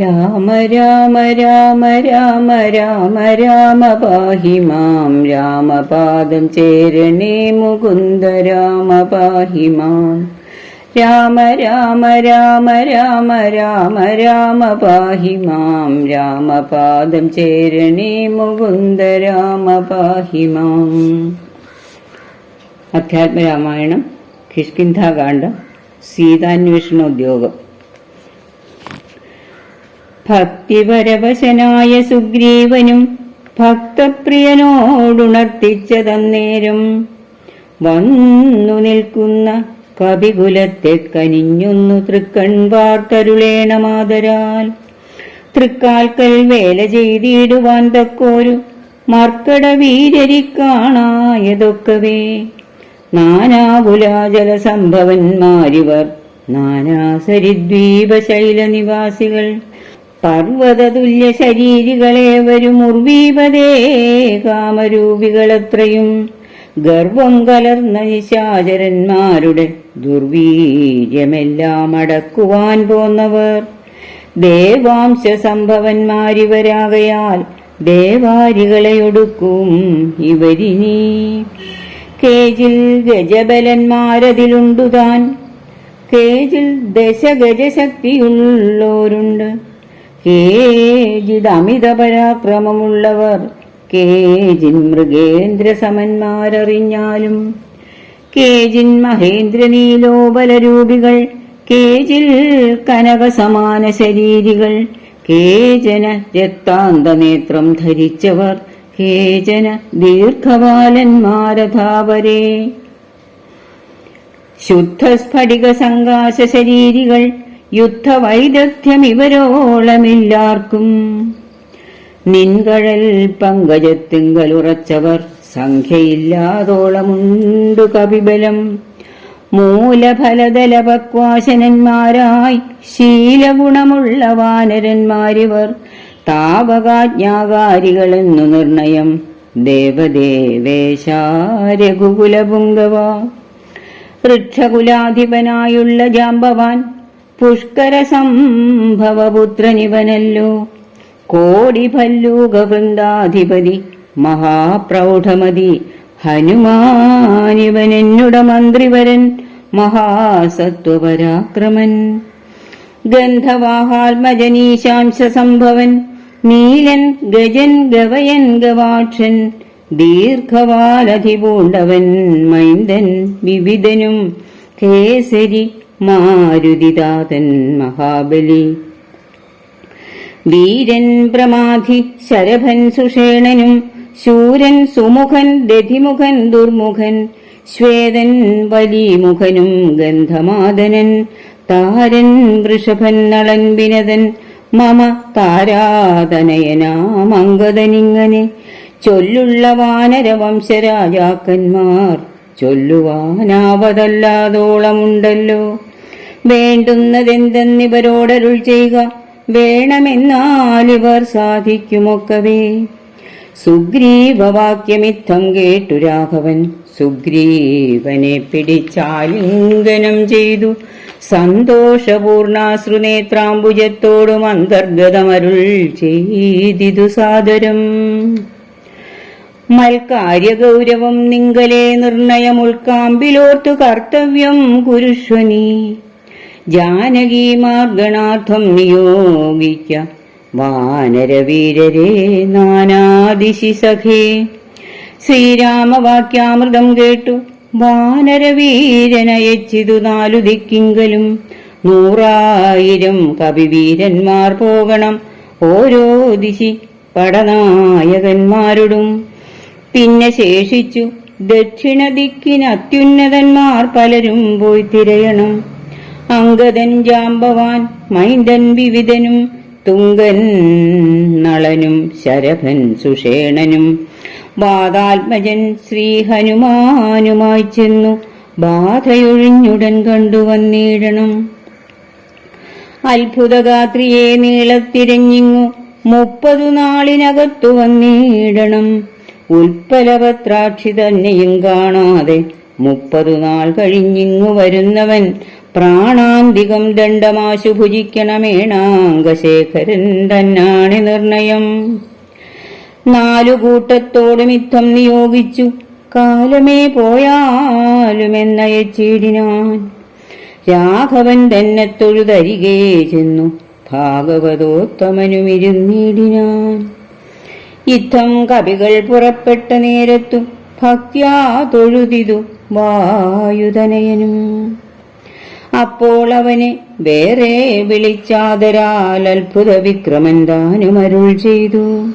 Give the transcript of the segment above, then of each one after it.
രാമ രാമ രാമ രാമ രാമ രാമ പാഹി മാം. രാമപാദം ചേരണേ മുകുന്ദ രാമ പാഹി മാം. രാമ രാമ രാമ രാമ രാമ രാമ പാഹി മാം. രാമപാദം ചേരണേ മുകുന്ദ രാമ പാഹി മാം. അധ്യാത്മരാമായണം കിഷ്കിന്ധാകാന്ഡം സീതാന്വേഷണോദ്യോഗം. ഭക്തിപരവശനായ സുഗ്രീവനും ഭക്തപ്രിയനോടുണർത്തിച്ചതന്നേരം വന്നു നിൽക്കുന്ന കവികുലത്തെ കനിഞ്ഞൊന്നു തൃക്കൺ വാർത്തരുളേണമാതരാൽ തൃക്കാൽക്കൽ വേല ചെയ്തിടുവാൻ തക്കോരു മർക്കട വീരരിക്കാണായതൊക്കവേ നാനാകുലാജല സംഭവന്മാരിവർ നാനാസരിദ്വീപ ശൈല നിവാസികൾ ശരീരികളെ വരും ഉർവീപതേ കാമരൂപികളത്രയും ഗർവം കലർന്ന നിശാചരന്മാരുടെ ദുർവീര്യമെല്ലാം അടക്കുവാൻ പോന്നവർ. ദേവാംശ സംഭവന്മാരിവരാകയാൽ ദേവാരികളെയൊടുക്കും ഇവരിനി. കേജിൽ ഗജബലന്മാരതിലുണ്ടുതാൻ കേജിൽ ദശഗജശക്തിയുള്ളോരുണ്ട്. കേജിത് അമിത പരാക്രമമുള്ളവർ കേജിൻ മൃഗേന്ദ്ര സമന്മാരറിഞ്ഞാലും കേജിൻ മഹേന്ദ്രനീലോബലരൂപികൾ കേജിൽ കനക സമാന ശരീരികൾ കേജന രക്താന്തനേത്രം ധരിച്ചവർ കേജന ദീർഘപാലന്മാരഥാവരേ ശുദ്ധസ്ഫടിക സങ്കാശ ശരീരികൾ യുദ്ധവൈദഗ്ധ്യം ഇവരോളമില്ലാർക്കും നിൻകഴൽ പങ്കജത്തിങ്കലുറച്ചവർ സംഖ്യയില്ലാതോളമുണ്ടു കപിബലം. മൂലഫലദലപക്വാശനന്മാരായി ശീലഗുണമുള്ള വാനരന്മാരിവർ താപകാജ്ഞാകാരികളെന്നു നിർണയം. ദേവദേവേശാരഘുകുലപുങ്കവ വൃക്ഷകുലാധിപനായുള്ള ജാമ്പവാൻ പുഷ്കര സംഭവപുത്രനിവനല്ലോ കോടി ഭല്ലൂക വൃന്ദാധിപതി മഹാപ്രൗഢമതി. ഹനുമാനിവനെന്നുട മന്ത്രിവരൻ മഹാസത്വപരാക്രമൻ. ഗന്ധവാഹാത്മജനീശാംശസംഭവൻ നീലൻ ഗജൻ ഗവയൻ ഗവാക്ഷൻ ദീർഘവാലധിപൂണ്ടവൻ മൈന്ദൻ വിവിധനും. കേസരി മാരുതിദാതൻ മഹാബലി. വീരൻ പ്രമാധി ശരഭൻ സുഷേണനും ശൂരൻ സുമുഖൻ ദധിമുഖൻ ദുർമുഖൻ ശ്വേതൻ വലിമുഖനും ഗന്ധമാദനൻ താരൻ വൃഷഭൻ നളൻ വിനതൻ മമ താരാതനയനാമംഗതനിങ്ങനെ ചൊല്ലുള്ള വാനരവംശരാജാക്കന്മാർ ചൊല്ലുവാനാവതല്ലാതോളമുണ്ടല്ലോ. വേണ്ടുന്നതെന്തെന്നിവരോടരുൾ ചെയ്യുക. വേണമെന്നാലിവർ സാധിക്കുമൊക്കവേ. സുഗ്രീവവാക്യമിത്തം കേട്ടു രാഘവൻ. സുഗ്രീവനെ പിടിച്ചാലിംഗനം ചെയ്തു. സന്തോഷപൂർണാശ്രുനേത്രാംബുജത്തോടും അന്തർഗതമരുൾ ചെയ്തിതു സാദരം. മൽക്കാര്യഗൗരവം നിങ്കലേ നിർണയമുൾക്കാമ്പിലോർത്തു കർത്തവ്യം കുരുഷ്വനീ ജാനകീ മാർഗണാർത്ഥം നിയോഗിക്ക വാനരവീരരെ നാനാദിശി സഖേ. ശ്രീരാമവാക്യാമൃതം കേട്ടു. വാനരവീരനയച്ചിതു നാലു ദിക്കിങ്കലും. നൂറായിരം കവിവീരന്മാർ പോകണം. ഓരോ ദിശി പടനായകന്മാരോടും. പിന്നെ ശേഷിച്ചു ദക്ഷിണ ദിക്കിന് അത്യുന്നതന്മാർ പലരും പോയി തിരയണം. അങ്കദൻ ജാമ്പവാൻ മൈന്ദൻ വിവിധനും തുങ്കൻ നളനും ശരഭൻ സുഷേണനും. വാതാത്മജൻ ശ്രീഹനുമാനുമായി ചെന്നു ബാധയൊഴിഞ്ഞുടൻ കണ്ടുവന്നീടണം അത്ഭുതഗാത്രിയെ നീളത്തിരഞ്ഞിങ്ങു മുപ്പതു നാളിനകത്തു വന്നീടണം. ഉൽപ്പലപത്രാക്ഷി തന്നെയും കാണാതെ മുപ്പതു നാൾ കഴിഞ്ഞിങ്ങു വരുന്നവൻ പ്രാണാന്തികം ദണ്ഡമാശു ഭുജിക്കണമേണാംഗശേഖരൻ തന്നാണ് നിർണയം. നാലു കൂട്ടത്തോടും യുദ്ധം നിയോഗിച്ചു കാലമേ പോയാലുമെന്നയച്ചിടിനാൻ. രാഘവൻ തന്നെ തൊഴുതരികേ ചെന്നു ഭാഗവതോത്തമനുമിരുന്നിടിനാൻ. യുദ്ധം കവികൾ പുറപ്പെട്ട നേരത്തു ഭക്യാ തൊഴുതിതു വായുതനയനും അപ്പോൾ അവനെ വേറെ വിളിച്ചാതരാൽ അത്ഭുത വിക്രമൻ താനും അരുൾ ചെയ്തു.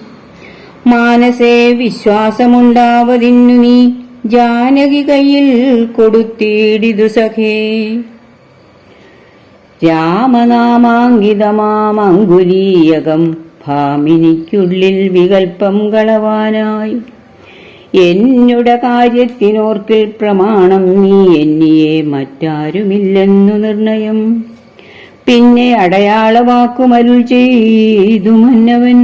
മാനസേ വിശ്വാസമുണ്ടാവതിന്നു നീ ജാനകി കയ്യിൽ കൊടുത്തിടിതു സഖേ. രാമനാമാങ്കിതമാമങ്കുലീയകം ഭാമിനിക്കുള്ളിൽ വികൽപ്പം കളവാനായി. എന്നുടെ കാര്യത്തിനോർക്കിൽ പ്രമാണം നീ എന്നിയെ മറ്റാരുമില്ലെന്നു നിർണയം. പിന്നെ അടയാളവാക്കുമരുൾ ചെയ്തു മന്നവൻ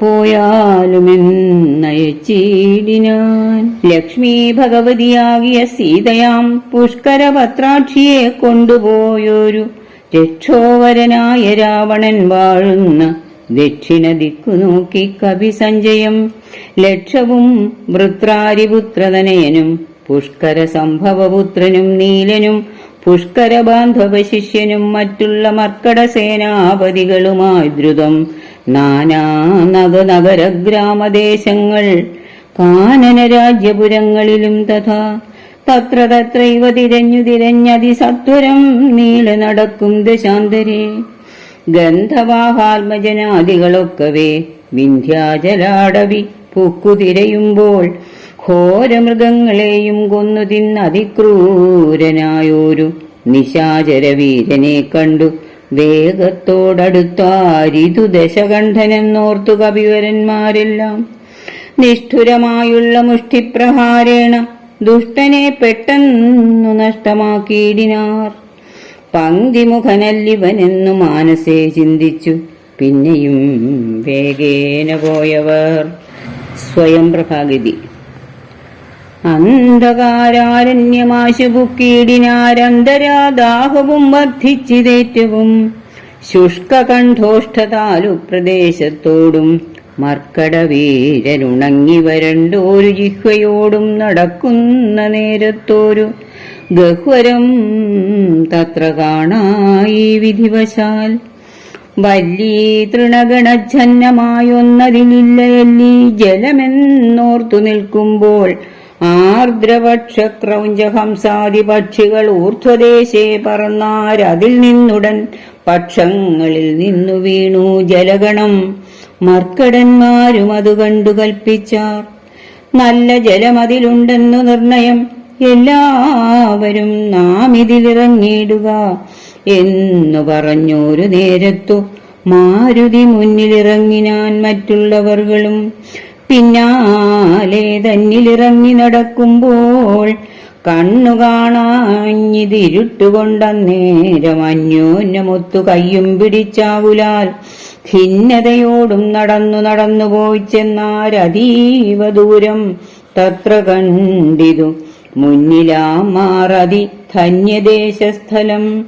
പോയാലുമെന്നയച്ചീടിനാൻ. ലക്ഷ്മി ഭഗവതിയാകിയ സീതയാം പുഷ്കരപത്രാക്ഷിയെ കൊണ്ടുപോയൊരു രക്ഷോവരനായ രാവണൻ വാഴുന്ന ദക്ഷിണ ദിക്കു നോക്കി കവി സഞ്ജയം ലക്ഷവും വൃത്രാരിപുത്രതനയനും പുഷ്കര സംഭവപുത്രനും നീലനും പുഷ്കര ബാന്ധവ ശിഷ്യനും മറ്റുള്ള മർക്കട സേനാപതികളുമായി ദ്രുതം നാനാ നഗ നഗര ഗ്രാമദേശങ്ങൾ കാനന രാജ്യപുരങ്ങളിലും തഥാ. തത്ര തത്രൈവ തിരഞ്ഞു തിരഞ്ഞതിസത്വരം നീല നടക്കും ദശാന്തരെ. ഗന്ധവാഹാത്മജനാദികളൊക്കവേ വിന്ധ്യാചലാടവി പൂക്കുതിരയുമ്പോൾ ഘോരമൃഗങ്ങളെയും കൊന്നു തിന്നതിക്രൂരനായൊരു നിശാചരവീരനെ കണ്ടു. വേഗത്തോടടുത്താരിതു ദശകണ്ഠനെന്നോർത്തു കവിവരന്മാരെല്ലാം. നിഷ്ഠുരമായുള്ള മുഷ്ടിപ്രഹാരേണ ദുഷ്ടനെ പെട്ടെന്നു നഷ്ടമാക്കിയിടിനാർ. പങ്ക്തിമുഖനല്ലിവനെന്നു മാനസേ ചിന്തിച്ചു. പിന്നെയും വേഗേന പോയവർ സ്വയം പ്രഭാഗതി അന്ധകാരാരണ്യമാശുപുക്കീടിനാരന്തരാദാഹവും വർദ്ധിച്ചിതേറ്റവും ശുഷ്കകണ്ഠോഷ്ഠതാലു പ്രദേശത്തോടും മർക്കടവീരനുണങ്ങി വരണ്ടോരു ജിഹ്വയോടും നടക്കുന്ന നേരത്തോരു ഗഹ്വരം തത്ര കാണായി വിധിവശാൽ. വല്ലീ തൃണഗണച്ഛന്നമായൊന്നതിലില്ലയല്ലീ ജലമെന്നോർത്തു നിൽക്കുമ്പോൾ ആർദ്രപക്ഷക്രൗഞ്ചഹംസാദി പക്ഷികൾ ഊർധ്വദേശേ പറന്നാരതിൽ നിന്നുടൻ പക്ഷങ്ങളിൽ നിന്നു വീണു ജലഗണം. മർക്കടന്മാരും അത് കണ്ടു കൽപ്പിച്ചാർ. നല്ല ജലമതിലുണ്ടെന്നു നിർണയം. എല്ലാവരും നാം ഇതിലിറങ്ങിയിടുക എന്നു പറഞ്ഞൊരു നേരത്തു മാരുതി മുന്നിലിറങ്ങിനാൻ മറ്റുള്ളവർകളും പിന്നാലെ തന്നിലിറങ്ങി നടക്കുമ്പോൾ കണ്ണു കാണാഞ്ഞിതിരുട്ടുകൊണ്ടന്നേരം അന്യോന്യമൊത്തു കയ്യും പിടിച്ചാവുലാൽ ഖിന്നതയോടും നടന്നു നടന്നു പോയി ചെന്നാരതീവ ദൂരം തത്ര കണ്ടിതു. മുന്നിലാമാറതി ധന്യദേശസ്ഥലം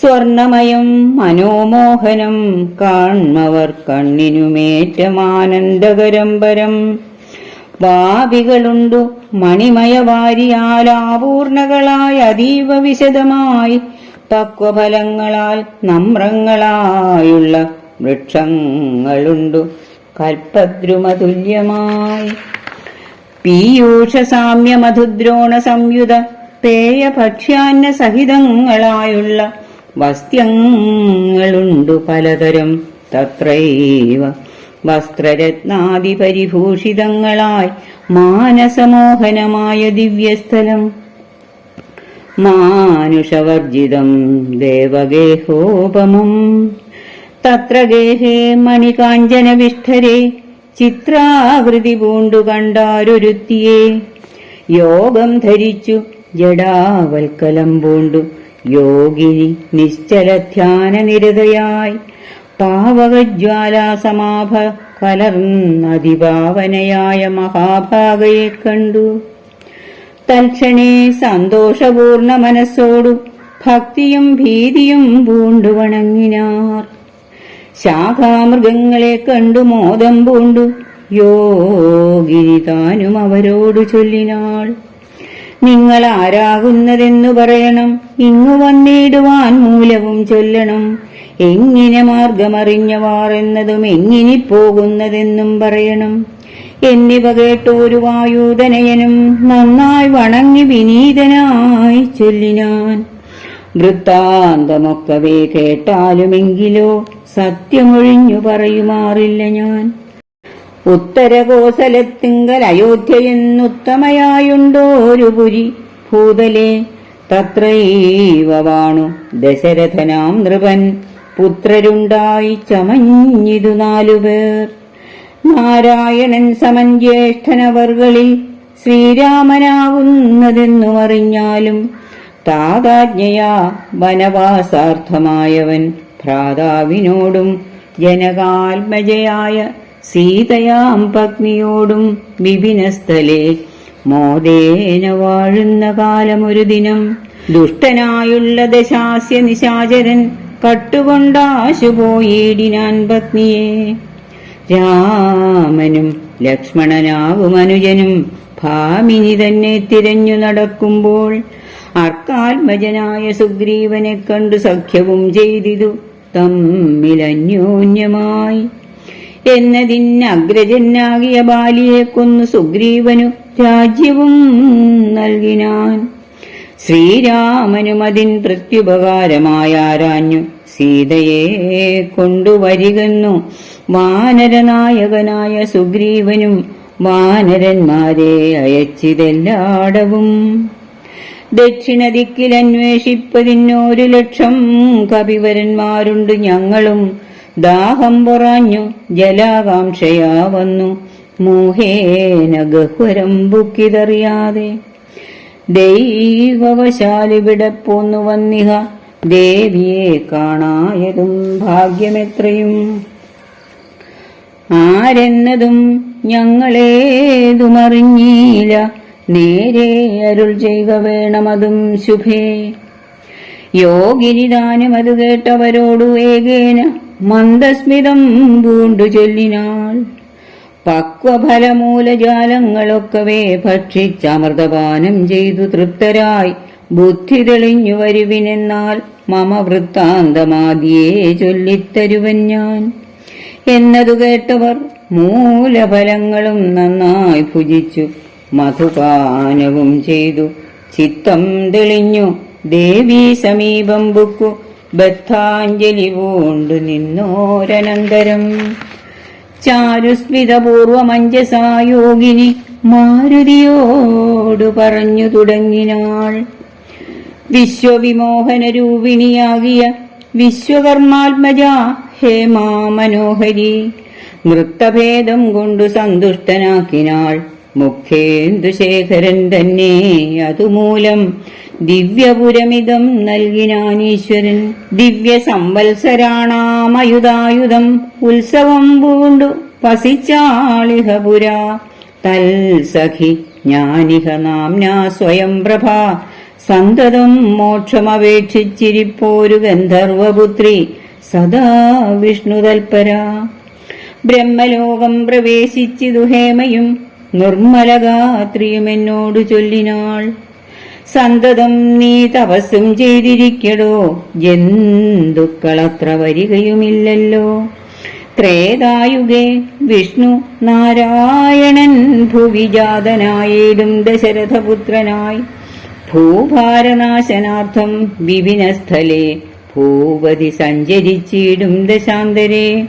സ്വർണമയം മനോമോഹനം കാൺമവർ കണ്ണിനുമേറ്റമാനന്ദകരം പരം വാവികളുണ്ടു മണിമയവാരിയാലാപൂർണകളായ അതീവ വിശദമായി. പക്വഫലങ്ങളാൽ നമ്രങ്ങളായുള്ള വൃക്ഷങ്ങളുണ്ടു കൽപ്പദ്രുമതുല്യമായി. പീയൂഷ മധുദ്രോണ സംയുത പേയഭക്ഷ്യാന്ന സഹിതങ്ങളായുള്ള വസ്ത്യങ്ങളുണ്ടു പലതരം. തത്രൈവ വസ്ത്രരത്നാദിപരിഭൂഷിതങ്ങളായി മാനസമോഹനമായ ദിവ്യസ്ഥലം. മാനുഷവർജിതം ദേവഗേഹോപമം. തത്ര ഗേഹേ മണികാഞ്ചനവിഷ്ഠരെ ചിത്രാകൃതി പൂണ്ടു കണ്ടാരൊരുത്തിയെ. യോഗം ധരിച്ചു ജഡാവൽക്കലം പൂണ്ടു യോഗിനി നിശ്ചല ധ്യാന നിരതയായി പാവകജ്വാലാസമാഭ കലർന്നതിഭാവനയായ മഹാഭാഗയെ കണ്ടു. തൽക്ഷണേ സന്തോഷപൂർണ മനസ്സോടു ഭക്തിയും ഭീതിയും പൂണ്ടു വണങ്ങിനാർ ശാഖാമൃഗങ്ങളെ കണ്ടു മോദം പൂണ്ടു. യോഗിനി താനും അവരോട് ചൊല്ലിനാൾ. നിങ്ങൾ ആരാകുന്നതെന്നു പറയണം. ഇങ്ങു വന്നിടുവാൻ മൂലവും ചൊല്ലണം. എങ്ങനെ മാർഗമറിഞ്ഞവാർ എന്നതും എങ്ങിനി പോകുന്നതെന്നും പറയണം. എന്നിവ കേട്ടോരു വായുധനയനും നന്നായി വണങ്ങി വിനീതനായി ചൊല്ലിനാൻ. വൃത്താന്തമൊക്കവേ കേട്ടാലുമെങ്കിലോ സത്യമൊഴിഞ്ഞു പറയുമാറില്ല ഞാൻ. ഉത്തരകോസലത്തിങ്കൽ അയോധ്യയെന്നുത്തമയായുണ്ടോ ഒരു പുരി ഭൂതലെ തത്രൈവ വാണു ദശരഥനാം നൃപൻ. പുത്രരുണ്ടായി ചമഞ്ഞിതു നാലുപേർ. നാരായണൻ സമൻ ജ്യേഷ്ഠനവർകളിൽ ശ്രീരാമനാവുന്നതെന്നു അറിഞ്ഞാലും താതാജ്ഞയാ വനവാസാർത്ഥമായവൻ ഭ്രാതാവിനോടും ജനകാത്മജയായ സീതയാം പത്നിയോടും വിപിനസ്ഥലെ മോദേന വാഴുന്ന കാലമൊരു ദിനം. ദുഷ്ടനായുള്ള ദശാസ്യ നിശാചരൻ കട്ടുകൊണ്ടാശുപോയിടിനാൻ പത്നിയെ. രാമനും ലക്ഷ്മണനാവും അനുജനും ഭാമിനി തന്നെ തിരഞ്ഞു നടക്കുമ്പോൾ അർക്കാത്മജനായ സുഗ്രീവനെ കണ്ടു സഖ്യവും ചെയ്തിതു. തമ്മിലന്യോന്യമായി എന്നതിനഗ്രജനാകിയ ബാലിയെ കൊന്നു സുഗ്രീവനു രാജ്യവും നൽകിനാൻ. ശ്രീരാമനും അതിൻ പ്രത്യുപകാരമായാരാഞ്ഞു സീതയെ കൊണ്ടുവരികെന്നു. വാനരനായകനായ സുഗ്രീവനും വാനരന്മാരെ അയച്ചിതെല്ലാടവും. ദക്ഷിണ ദിക്കിൽ അന്വേഷിപ്പതിനൊരു ലക്ഷം കവിവരന്മാരുണ്ട് ഞങ്ങളും. ദാഹം പൊറാഞ്ഞു ജലാകാംക്ഷയാ വന്നു മോഹേന ഗഹ്വരം ബുക്കിതറിയാതെ ദൈവവശാലിവിടെ പോന്നു വന്നിഹ ദേവിയെ കാണായതും ഭാഗ്യമെത്രയും. ആരെന്നതും ഞങ്ങളേതുമറിഞ്ഞീല നേരെ അരുൾ ചെയ്യുക വേണമതും ശുഭേ. യോഗിനി ദാനം അത് കേട്ടവരോടു ഏകേന മന്ദസ്മിതം പൂണ്ടു ചൊല്ലിനാൾ. പക്വഫലമൂലജാലങ്ങളൊക്കവേ ഭക്ഷിച്ചമൃതപാനം ചെയ്തു തൃപ്തരായി. ബുദ്ധി തെളിഞ്ഞു വരുവിനെന്നാൽ മമ വൃത്താന്തമാദ്യേ ചൊല്ലിത്തരുവൻ ഞാൻ. എന്നതു കേട്ടവർ മൂലഫലങ്ങളും നന്നായി ഭുജിച്ചു. മധുപാനവും ചെയ്തു. ചിത്തം തെളിഞ്ഞു. ദേവീ സമീപം ബുക്കു. ബദ്ധാഞ്ജലി പൂണ്ടു നിന്നോരനന്തരം. ചാരുസ്മിതപൂർവമഞ്ജസായോഗിനി മാരുതിയോടു പറഞ്ഞു തുടങ്ങിനാൾ. വിശ്വവിമോഹനരൂപിണിയാകിയ വിശ്വകർമാത്മജ ഹേമാ മനോഹരി നൃത്തഭേദം കൊണ്ടു സന്തുഷ്ടനാക്കിനാൾ. മുഖേന്ദുശേഖരൻ തന്നെ അതുമൂലം ദിവ്യപുരമിതം നൽകിനാനീശ്വരൻ ദിവ്യ സംവത്സരാണാമയുധായുധം ഉത്സവം പൂണ്ടു വസിച്ചാളിഹപുര. തൽസഖി ജ്ഞാനിഹ നാംനാ സ്വയം പ്രഭ. സന്തതം മോക്ഷമപേക്ഷിച്ചിരിപ്പോരു ഗന്ധർവപുത്രി സദാ വിഷ്ണുതൽപര. ബ്രഹ്മലോകം പ്രവേശിച്ചിതു ഹേമയും നിർമ്മലഗാത്രിയും എന്നോട് ചൊല്ലിനാൾ. സന്തതം നീ തപസ്സും ചെയ്തിരിക്കടോ. ജന്തുക്കളത്ര വരികയുമില്ലല്ലോ. ത്രേതായുഗേ വിഷ്ണു നാരായണൻ ഭുവിജാതനായേടും ദശരഥപുത്രനായി. ഭൂഭാരനാശനാർത്ഥം വിപിനസ്ഥലെ ഭൂപതി സഞ്ചരിച്ചിടും ദശാന്തരെ.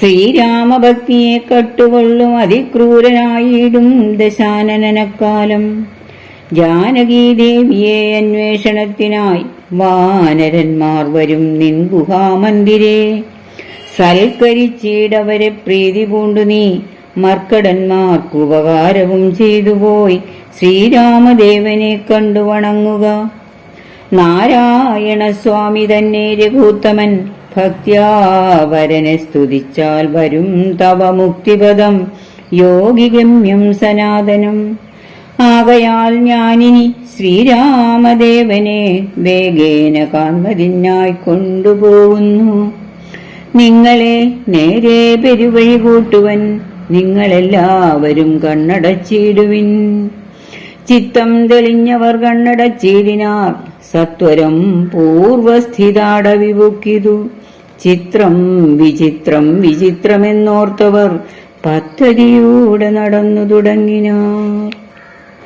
ശ്രീരാമഭക്തിയെ കട്ടുകൊള്ളും അതിക്രൂരനായിടും ദശാനനക്കാലം ജാനകീദേവിയെ അന്വേഷണത്തിനായി വാനരന്മാർ വരും നിൻ ഗുഹാമന്ദിരേ സൽക്കരിച്ചിടവരെ പ്രീതി പൂണ്ടു നീ. മർക്കടന്മാർക്ക് ഉപകാരവും ചെയ്തുപോയി ശ്രീരാമദേവനെ കണ്ടു വണങ്ങുക. നാരായണ സ്വാമി തന്നെ രഘുത്തമൻ. ഭക്തിയാവരനെ സ്തുതിച്ചാൽ വരും തവ മുക്തിപദം. യോഗിഗമ്യം സനാതനം. ആകയാൽ ഞാനിനി ശ്രീരാമദേവനെ വേഗേന കാൺമതിനായി കൊണ്ടുപോകുന്നു. നിങ്ങളെ നേരെ പെരുവഴി കൂട്ടുവൻ നിങ്ങളെല്ലാവരും കണ്ണടച്ചിടുവിൻ. ചിത്തം തെളിഞ്ഞവർ കണ്ണടച്ചിടിനാർ സത്വരം പൂർവസ്ഥിതാടവിവുക്കിതു ചിത്രം വിചിത്രം വിചിത്രമെന്നോർത്തവർ പദ്ധതിയൂടെ നടന്നു തുടങ്ങിനാർ.